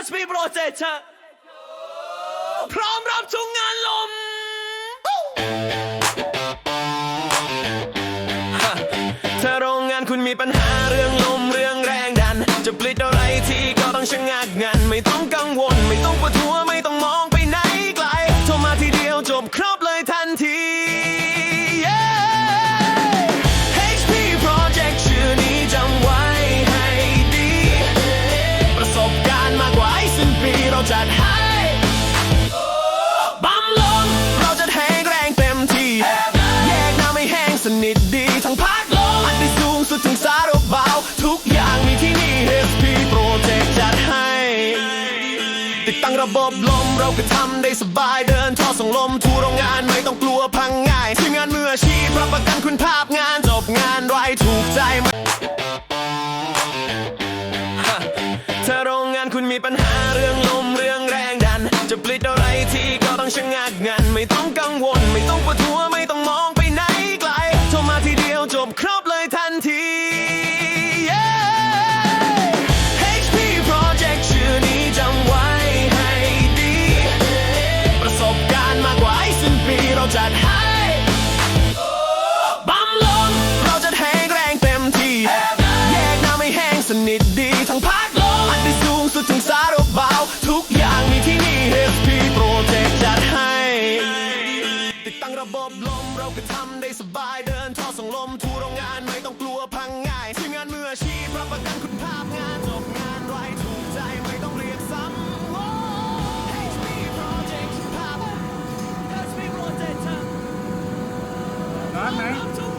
HP Project ฮะพร้อมรับทุกงานลม ถ้าโรงงานคุณมีปัญหาเรื่องลมเรื่องแรงดัน จะผลิตอะไรที่ก็ต้องชะงักงัน ไม่ต้องกังวล ไม่ต้องปวดหัว ติดตั้งระบบลมเราก็ทำได้สบายเดินท่อส่งลมทูโรงงานไม่ต้องกลัวพังง่ายทีมงานมืออาชีพรับประกันคุณภาพงานจบงานไรถูกใจถ้าโรงงานคุณมีปัญหาเรื่องลมเรื่องแรงดัน จะปลิดอะไรที่ก็ต้องชะงักงานไม่ต้องกังวล ไม่ต้องปวดหัวไม่ต้องมองไป เราก็ทำได้สบายเดินท่อส่งลมทูโรงงานไม่ต้องกลัวพังง่ายทีมงานมืออาชีพรับประกันคุณภาพงานจบงานไรถูกใจไม่ต้องเรียกซ้ำ Project Power HP Project ร้อนไหม Up to